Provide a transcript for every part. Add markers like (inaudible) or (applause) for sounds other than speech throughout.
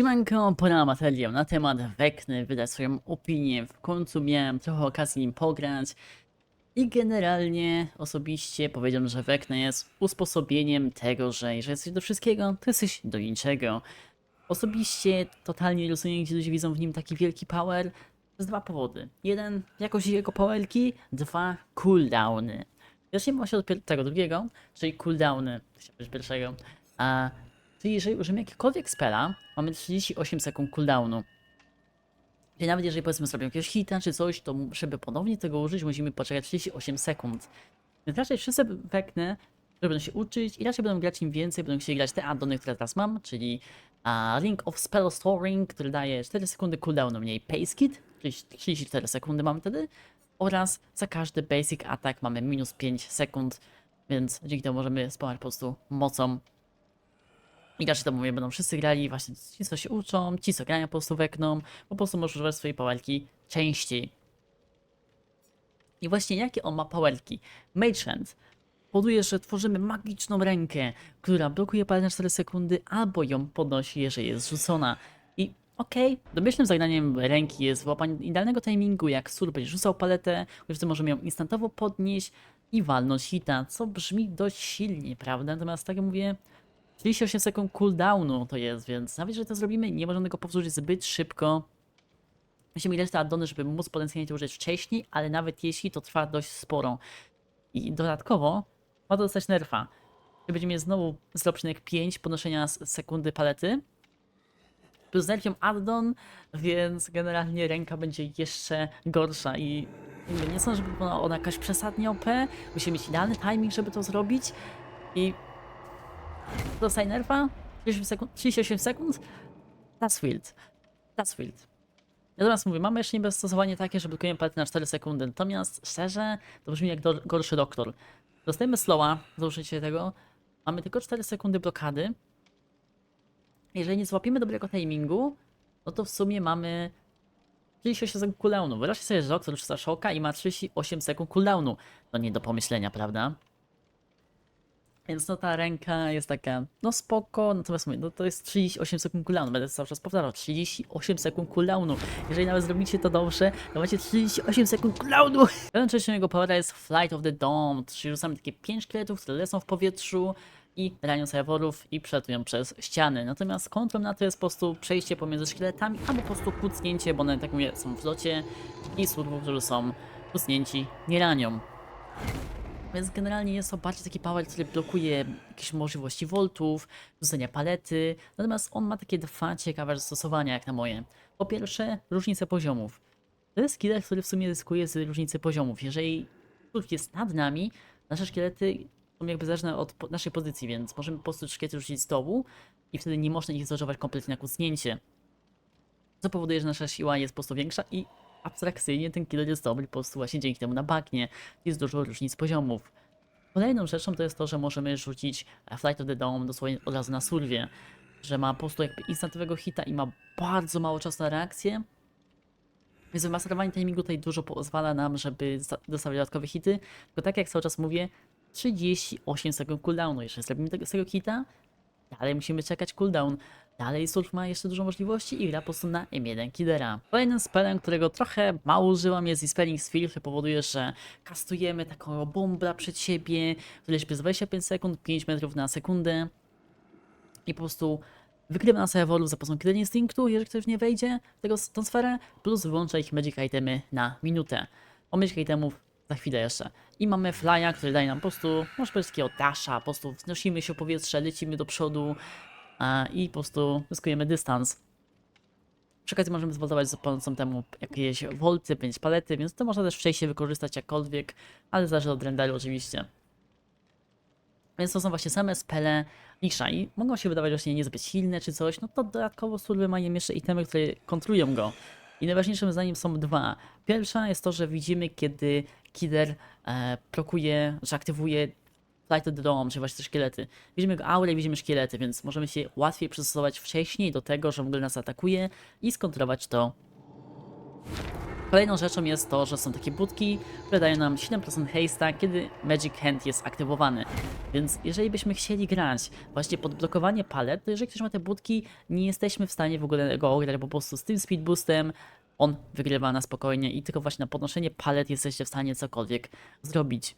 Siemanko, pora materiał na temat Wekny, wydać swoją opinię. W końcu miałem trochę okazji nim pograć. I generalnie osobiście powiedziałem, że Wekna jest usposobieniem tego, że jeżeli jesteś do wszystkiego, to jesteś do niczego. Osobiście totalnie nie rozumiem, gdzie ludzie widzą w nim taki wielki power. Z dwa powody. Jeden, jakość jego powerki, dwa, cooldowny. Zacznijmy właśnie od tego drugiego, czyli cooldowny, powiedzieć pierwszego. A, czyli jeżeli użyjemy jakiegokolwiek spela, mamy 38 sekund cooldownu. Czyli nawet jeżeli powiedzmy sobie jakiegoś hita czy coś, to żeby ponownie tego użyć, musimy poczekać 38 sekund. Więc raczej wszyscy weknę, które będą się uczyć i raczej będą grać im więcej, będą chcieli grać te addony, które teraz mam, czyli Ring of Spell Storing, który daje 4 sekundy cooldownu mniej Pace Kit, czyli 34 sekundy mamy wtedy, oraz za każdy basic attack mamy minus 5 sekund, więc dzięki temu możemy spamać po prostu mocą. I raczej to mówię, będą wszyscy grali, właśnie ci co się uczą, ci co grają po prostu wekną, po prostu możesz używać swojej pałelki częściej. I właśnie jakie on ma pałelki? Mage Hand powoduje, że tworzymy magiczną rękę, która blokuje palę na 4 sekundy, albo ją podnosi, jeżeli jest rzucona. I okej, domyślnym zadaniem ręki jest wyłapanie idealnego timingu, jak sur będzie rzucał paletę, wtedy możemy ją instantowo podnieść i walnąć hita, co brzmi dość silnie, prawda? Natomiast tak jak mówię, 38 sekund cooldownu to jest, więc nawet jeżeli to zrobimy, nie możemy tego powtórzyć zbyt szybko. Musimy mieć addony, żeby móc potencjalnie to użyć wcześniej, ale nawet jeśli to trwa dość sporo. I dodatkowo ma to dostać nerfa. Będziemy mieć znowu 0,5 podnoszenia sekundy palety. Plus nerfią addon, więc generalnie ręka będzie jeszcze gorsza i nie sądzę, żeby była ona jakaś przesadnie OP. Musimy mieć idealny timing, żeby to zrobić. I dostaje nerfa 38 sekund, 38 sekund. That's wild. That's wild. Natomiast mówię, mamy jeszcze niby takie, że blokujemy palety na 4 sekundy. Natomiast szczerze, to brzmi jak do, gorszy doktor. Dostajemy slowa za użycie tego. Mamy tylko 4 sekundy blokady. Jeżeli nie złapiemy dobrego timingu, no to w sumie mamy 38 sekund cooldownu. Wyobraźcie sobie, że doktor rzuca szoka i ma 38 sekund cooldownu. No nie do pomyślenia, prawda? Więc no ta ręka jest taka, no spoko, natomiast mówię, no to jest 38 sekund cooldownu, będę cały czas powtarzał, 38 sekund cooldownu. Jeżeli nawet zrobicie to dobrze, to macie 38 sekund cooldownu. (laughs) Pewną częścią jego powera jest Flight of the Dome, czyli rzucamy takie 5 szkieletów, które lecą w powietrzu i ranią serwerów i przelatują przez ściany. Natomiast kontrą na to jest po prostu przejście pomiędzy szkieletami, albo po prostu kucnięcie, bo one, tak mówię, są w locie i surwów, którzy są kucnięci, nie ranią. Więc generalnie jest to bardziej taki power, który blokuje jakieś możliwości voltów, rzucenia palety. Natomiast on ma takie dwa ciekawe zastosowania, jak na moje. Po pierwsze, różnice poziomów. To jest killer, który w sumie zyskuje z różnicy poziomów. Jeżeli surf jest nad nami, nasze szkielety są jakby zależne od naszej pozycji, więc możemy po prostu szkielety rzucić z dołu i wtedy nie można ich zdążować kompletnie na kucnięcie. Co powoduje, że nasza siła jest po prostu większa i abstrakcyjnie ten killer jest dobry po prostu właśnie dzięki temu na bagnie. Jest dużo różnic poziomów. Kolejną rzeczą to jest to, że możemy rzucić e, Flight of the Dome dosłownie od razu na surwie, że ma po prostu jakby instantowego hita i ma bardzo mało czasu na reakcję. Więc wymasterowanie timingu tutaj dużo pozwala nam, żeby dostawać dodatkowe hity. Tylko tak jak cały czas mówię, 38 sekund cooldownu. Jeżeli zrobimy tego, z tego hita, dalej musimy czekać cooldown. Dalej Surf ma jeszcze dużo możliwości i gra po prostu na M1 Killera. Kolejnym spellem, którego trochę mało użyłam jest Dispelling Sphere, który powoduje, że kastujemy taką bombę przed siebie, który leży przez 25 sekund, 5 metrów na sekundę i po prostu wykrywa na serwerów za pomocą Killer Instinctu, jeżeli ktoś nie wejdzie w tego, tą sferę, plus wyłącza ich Magic Itemy na minutę. O Magic Itemów za chwilę jeszcze. I mamy Flya, który daje nam po prostu, może takiego dasha, po prostu wznosimy się w powietrze, lecimy do przodu a, i po prostu zyskujemy dystans. Przy okazji możemy zwoltować za pomocą temu jakieś volty, bądź palety, więc to można też wcześniej wykorzystać jakkolwiek, ale zależy od renderu oczywiście. Więc to są właśnie same spele Lisza i mogą się wydawać właśnie niezbyt silne czy coś, no to dodatkowo surwy mają jeszcze itemy, które kontrują go. I najważniejszym zdaniem są dwa. Pierwsza jest to, że widzimy kiedy killer e, prokuje, że aktywuje Flight of the Dome, czyli właśnie te szkielety. Widzimy go aurę widzimy szkielety, więc możemy się łatwiej przystosować wcześniej do tego, że w ogóle nas atakuje i skontrolować to Kolejną rzeczą jest to, że są takie budki, które dają nam 7% haste'a, kiedy Magic Hand jest aktywowany. Więc jeżeli byśmy chcieli grać właśnie pod blokowanie palet, to jeżeli ktoś ma te budki, nie jesteśmy w stanie w ogóle go ograć po prostu z tym speed boostem. On wygrywa na spokojnie i tylko właśnie na podnoszenie palet jesteście w stanie cokolwiek zrobić.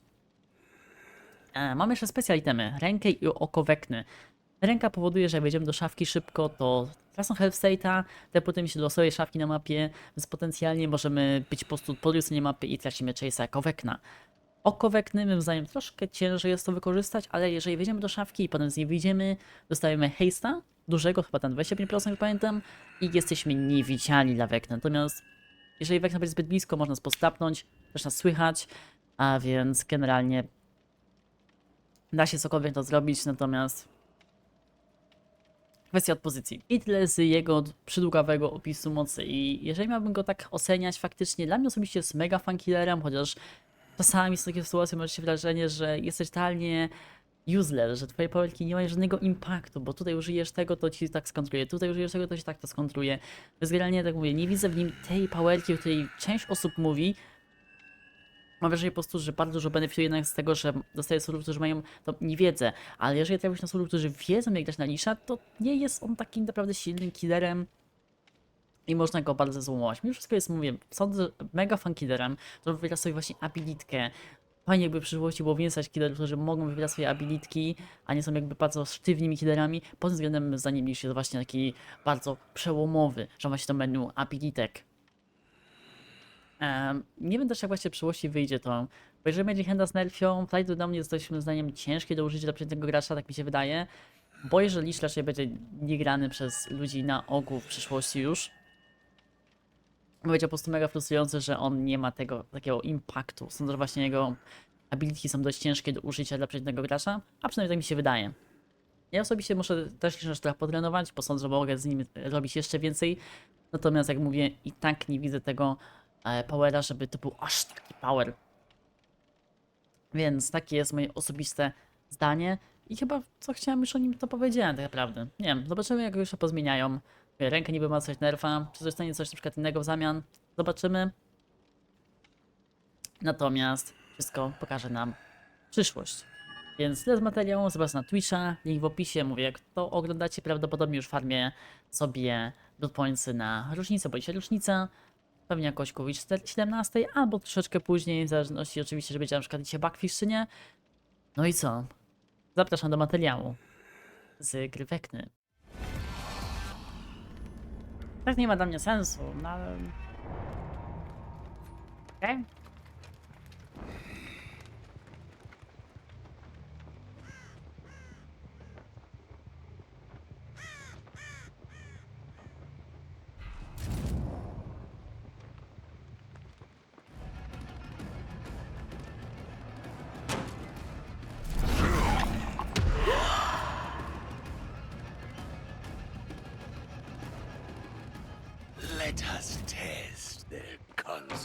E, mamy jeszcze specjal itemy, rękę i oko wekny. Ręka powoduje, że jak wejdziemy do szafki szybko, to tracą health state'a, teleportujemy się do losowej szafki na mapie, więc potencjalnie możemy być po prostu po mapy i tracimy chase'a jako wekna. Oko wekny, moim zdaniem, troszkę ciężej jest to wykorzystać, ale jeżeli wejdziemy do szafki i potem z niej wyjdziemy, dostajemy haste'a, dużego, chyba tam 25% jak pamiętam, i jesteśmy niewidzialni dla wekna. Natomiast jeżeli wekna będzie zbyt blisko, można nas postapnąć, też nas słychać, a więc generalnie da się cokolwiek to zrobić, natomiast kwestia odpozycji. I tyle z jego przydługawego opisu mocy. I jeżeli miałbym go tak oceniać, faktycznie dla mnie osobiście jest mega fankillerem, chociaż czasami są takie sytuacje, masz się wrażenie, że jesteś totalnie useless, że twoje powerki nie mają żadnego impaktu, bo tutaj użyjesz tego, to ci tak skontruje, tutaj użyjesz tego, to ci tak to skontruje. Więc generalnie tak mówię, nie widzę w nim tej powerki, o której część osób mówi, Mam wrażenie po prostu, że bardzo dużo benefituje jednak z tego, że dostaje surów, którzy mają to niewiedzę, ale jeżeli trafisz na surów, którzy wiedzą jak grać na Lisza, to nie jest on takim naprawdę silnym killerem i można go bardzo złomować. Mimo wszystko jest, mówię, sądzę, mega fan killerem, który wybiera sobie właśnie abilitkę. Fajnie jakby w przyszłości było więcej killerów, którzy mogą wybierać swoje abilitki, a nie są jakby bardzo sztywnymi killerami. Pod tym względem zdaniem Lish jest właśnie taki bardzo przełomowy, że właśnie to menu abilitek. Em, nie wiem też jak właśnie w przyszłości wyjdzie to, bo jeżeli będzie Henda z nerfią, Flight do mnie jest dość moim zdaniem ciężkie do użycia dla przeciętnego gracza, tak mi się wydaje. Boję, że Lich raczej będzie niegrany przez ludzi na ogół w przyszłości już. Będzie po prostu mega frustrujący, że on nie ma tego takiego impaktu. Sądzę, że właśnie jego ability są dość ciężkie do użycia dla przeciętnego gracza, a przynajmniej tak mi się wydaje. Ja osobiście muszę też jeszcze trochę potrenować, bo sądzę, że mogę z nim robić jeszcze więcej. Natomiast jak mówię, i tak nie widzę tego e, powera, żeby to był aż taki power. Więc takie jest moje osobiste zdanie. I chyba co chciałem już o nim to powiedziałem tak naprawdę. Nie wiem, zobaczymy jak go jeszcze pozmieniają. Rękę niby ma coś nerfa, czy zostanie coś na przykład innego w zamian. Zobaczymy. Natomiast wszystko pokaże nam przyszłość. Więc tyle z materiału, zobacz na Twitcha, link w opisie, mówię, jak to oglądacie, prawdopodobnie już farmię sobie blood pointsy na rocznicę, bo dzisiaj rocznica, pewnie jakoś koło 17, albo troszeczkę później, w zależności oczywiście, że będzie na przykład dzisiaj backfish czy nie. No i co? Zapraszam do materiału z gry Wekny. Tak nie ma dla mnie sensu, no ale... Okej. Let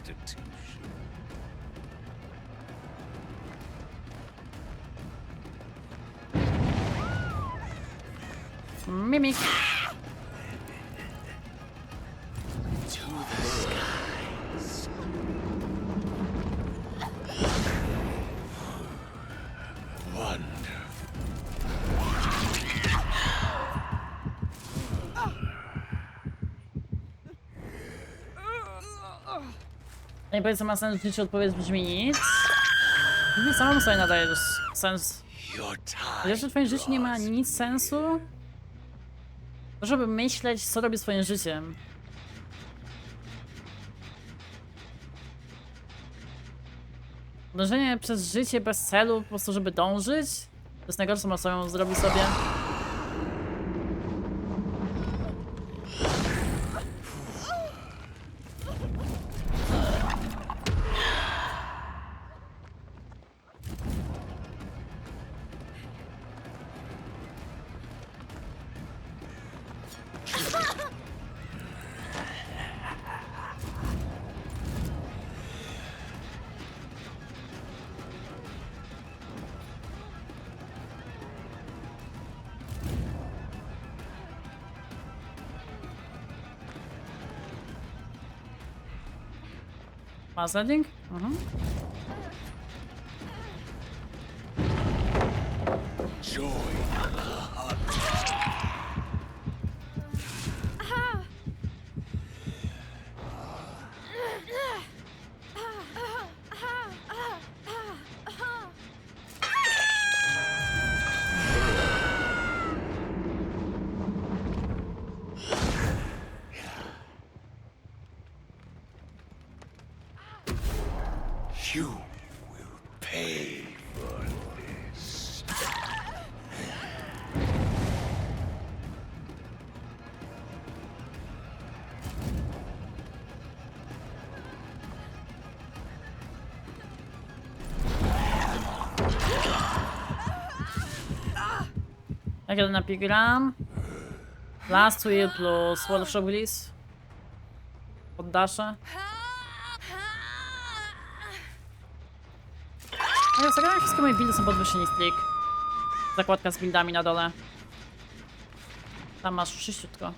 Mimi. Mimic. Nie powiedz co ma sens w życiu, odpowiedz brzmi nic. Ty sam sobie nadajesz sens. Wiesz, że twoje życie nie ma nic sensu? To żeby myśleć, co robi swoim życiem. Dążenie przez życie bez celu, po prostu żeby dążyć? To jest najgorsze, co można zrobić sobie. Buzzarding? Mhm. 1 napigram. Last Will plus Workshop Bliss. Poddaszę. A ja zagrałem wszystkie moje buildy są podwyższeni strik. Zakładka z buildami na dole. Tam masz czyściutko.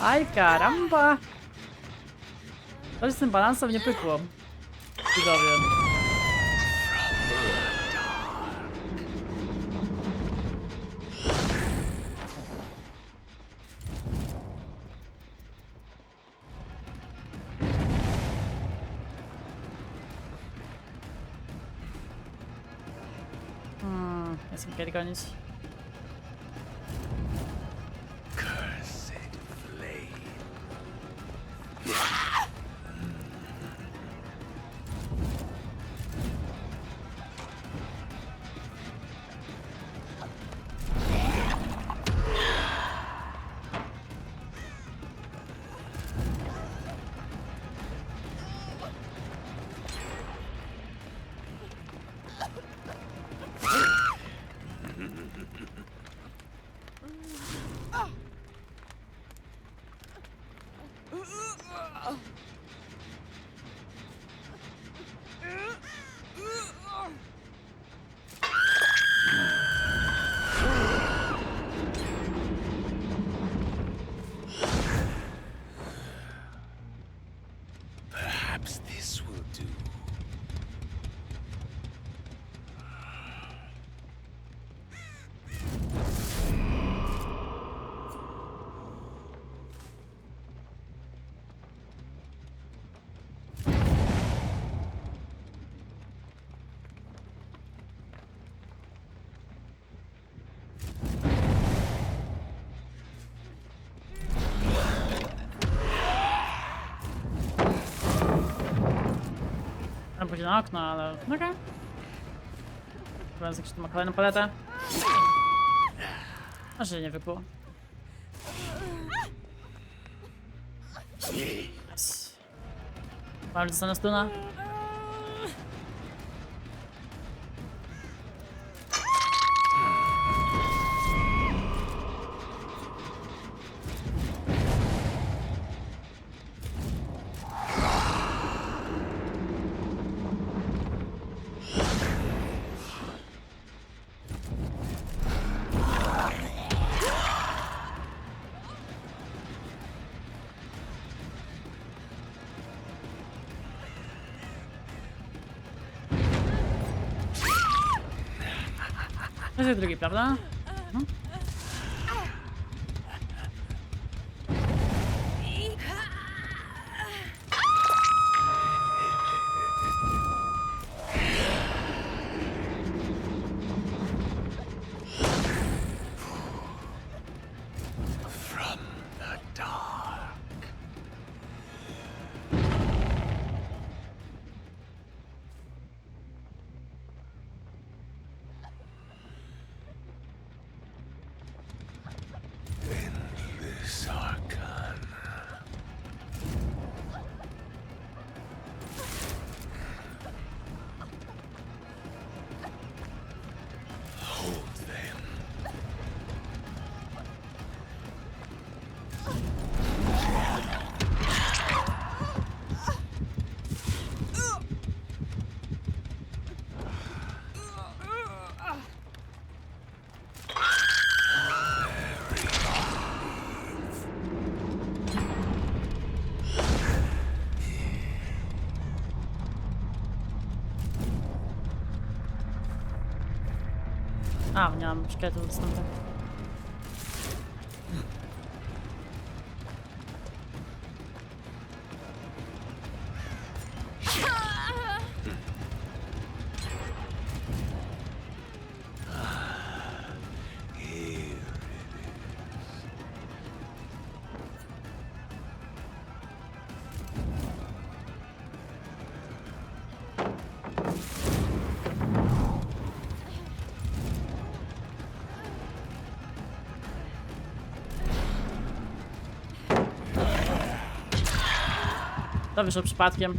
Aj karamba! Coś z tym balansem nie pykło. Widzowie. Hmm, jestem kiedy gonić. Pójdzie na okno, ale okej. Okay. Chyba jak tu ma kolejną paletę. A nie wypło. Mam dostanę stuna. To jest drugi, prawda? A, nie mam szkieletu dostępu. To wyszło przypadkiem.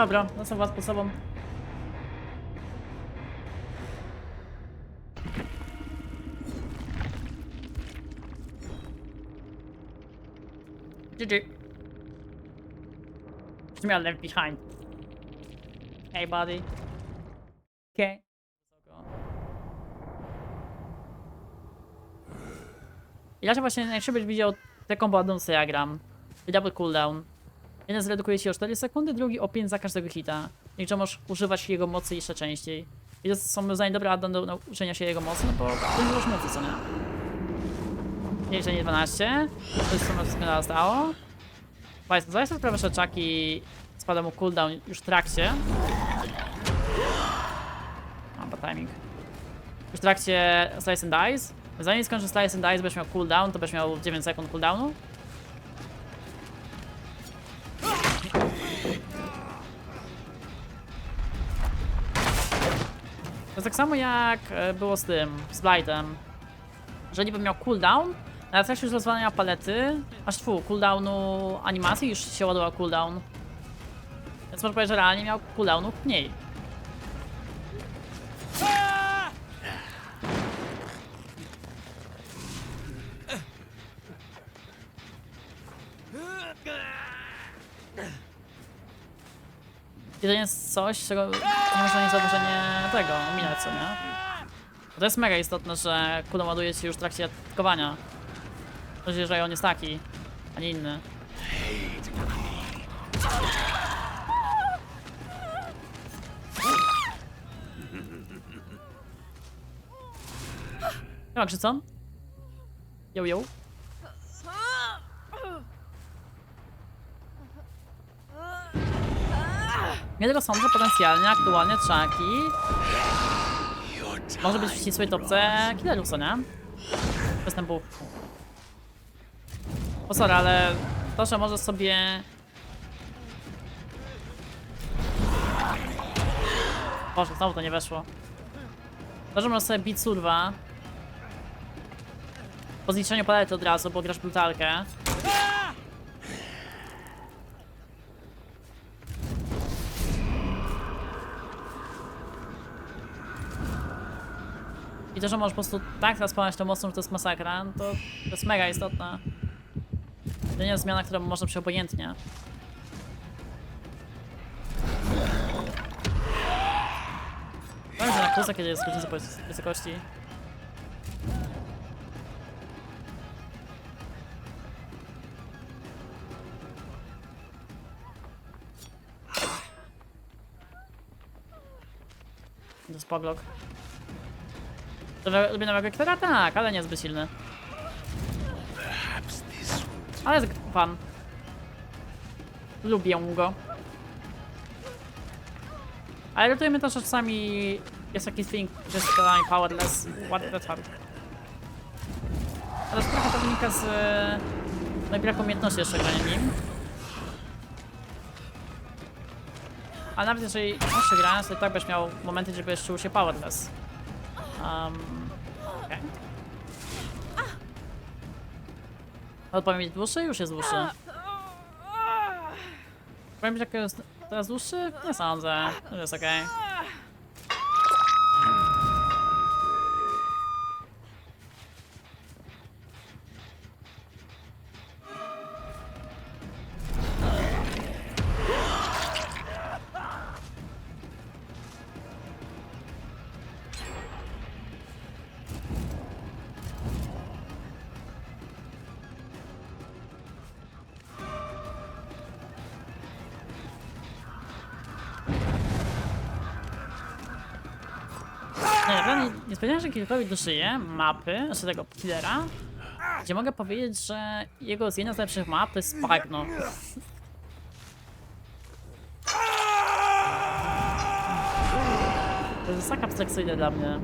Dobra, są was po sobą. GG. Brzmi left behind. Hey buddy. Okay. I raczej właśnie najszybciej widział addon, co ja gram. Double cooldown. Jeden zredukuje ci o 4 sekundy, drugi o 5 za każdego hita. Czemu możesz używać jego mocy jeszcze częściej. I to są moim zdaniem dobre addon do nauczenia się jego mocy, no bo to nie mocy, co nie? Jeszcze nie 12. To jest co mi stało. Państwo, sprawę, że Chucky spada mu cooldown już w trakcie. Mam bad timing. Już w trakcie Slice and Dice. Zanim skończy Slice and Dice, będziesz miał cooldown, to będziesz miał 9 sekund cooldownu. Jest tak samo jak e, było z tym, z Blightem. Że niby miał cooldown, ale w trakcie już rozwalania palety, aż tfu, cooldownu animacji już się ładował cooldown. Więc można powiedzieć, że realnie miał cooldownu mniej. I to jest coś, czego nie można nie zaburzenie tego ominąć, co nie? To jest mega istotne, że kulą ładuje się już w trakcie atakowania. To się, że on jest taki, a nie inny. Ja krzyczą? Yo, yo. Nie tylko sądzę, potencjalnie aktualnie Chucky może być w ścisłej topce killerów, co nie? Występów. O sorry, ale to, że może sobie... Boże, znowu to nie weszło. To, że możesz sobie bić surwa. Po zliczeniu palety od razu, bo grasz brutalkę. I to, że możesz po prostu tak rozpalać tą mocną, że to jest masakra, no to, to jest mega istotne. To nie jest zmiana, którą można przyjąć obojętnie. Powiem, na plusa, kiedy jest różnica wysokości. To jest poglok. Lubię nowego Ektera? Tak, ale nie zbyt silny. Ale jest fan. Lubię go. Ale lutujemy też, czasami jest jakiś feeling, że jest powerless. What the fuck. Ale trochę to wynika z no i braku umiejętności jeszcze grania nim. A nawet jeżeli jeszcze grając, to i tak będziesz miał momenty, gdzie będziesz czuł się powerless. Um, okej. Odpowiem mieć dłuższy? Już jest dłuższy. Powiem, że jak jest teraz dłuższy? Nie sądzę. To jest okej. Nie, że kilkowi mapy, znaczy tego killera, gdzie mogę powiedzieć, że jego z jedna z lepszych map jest Spagno. To jest tak abstrakcyjne dla mnie.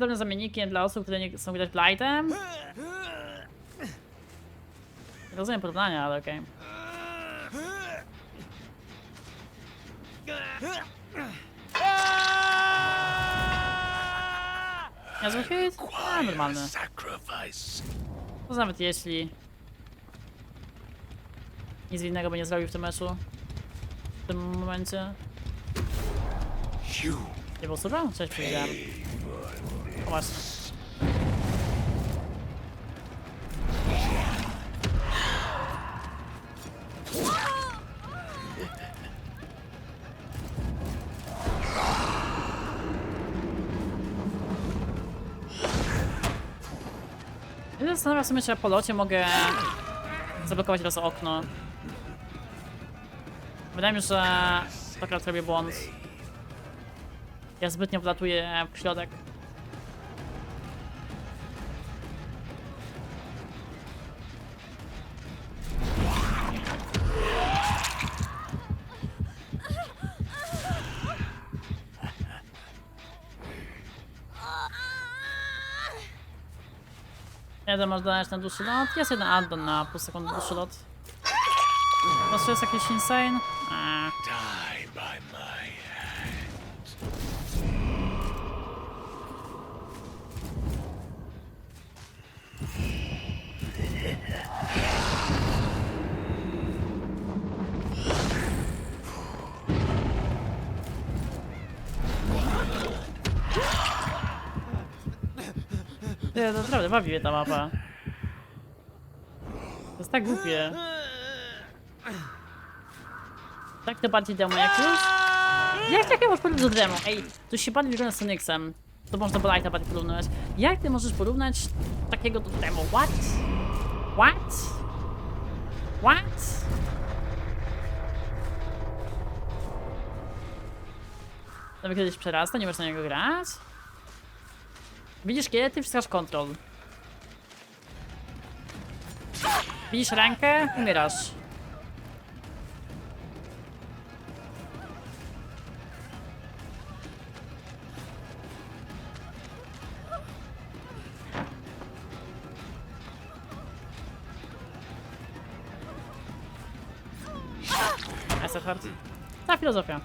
Jest dobrym zamiennikiem dla osób, które nie chcą grać Blightem. Nie Rozumiem porównania, ale okej. Niezły hit? A, normalny. To nawet jeśli nic innego by nie zrobił w tym meczu. W tym momencie. Nie było super? Cześć, powiedziałem. Się Zastanawiam się, czy ja po locie mogę zablokować raz okno. Wydaje mi się, że akurat robię błąd. Ja zbytnio wlatuję w środek. Jeden masz dodać na dłuższy lot? Jest jeden addon na pół sekundy dłuższy lot. To jest jakiś insane? Eee. To naprawdę bawi mnie ta mapa. To jest tak głupie. Tak to bardziej demo jak już? Jak takie masz podejść do demo? Ej, tu się pan wygląda z Onyxem. to można do Lighta bardziej porównywać. Jak ty możesz porównać takiego do temu? What? What? What? To kiedyś przerasta, nie możesz na niego grać? Widzisz kiedy ty wciskasz kontrol. Widzisz rękę? Umierasz. Esefort. Ta filozofia.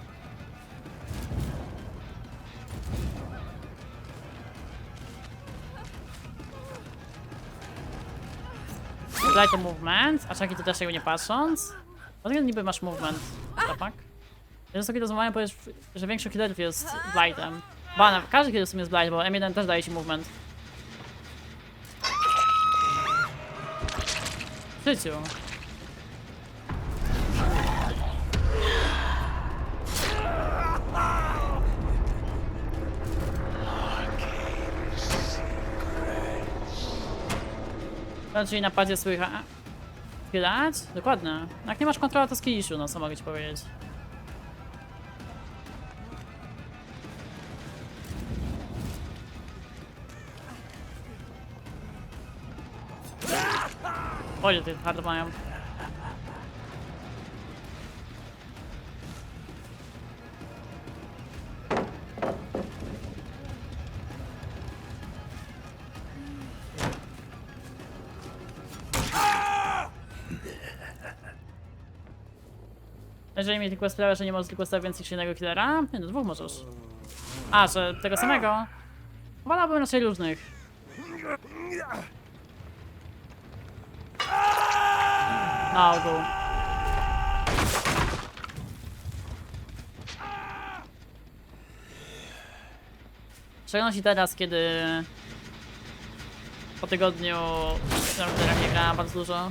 Daj to movement, a czaki to też jakby nie patrząc. Dlaczego niby masz movement, tak? Ja sobie rozmawiałem, powiesz, że większość killerów jest blightem. Bana, każdy killer w sumie jest blight, bo M1 też daje ci movement. W życiu. No, czyli napadzie słychać. Skillać? Dokładnie. Jak nie masz kontroli, to skilliszu, no co mogę ci powiedzieć. Oj, ty hard mają. Jeżeli mi tylko sprawia, że nie możesz tylko stawiać więcej niż jednego killera, nie no, dwóch możesz. A, że tego samego? Wolałbym raczej różnych. Na ogół. Szczególności teraz, kiedy po tygodniu komputerach nie grałem bardzo dużo.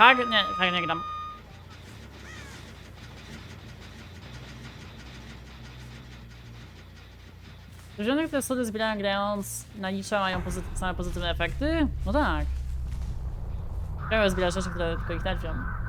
Hag? Nie, Hag nie gram. Zwierzęta, które sobie zbierają grając na nicza mają pozyty same pozytywne efekty? No tak. Trzeba zbierać rzeczy, które tylko ich nerwią.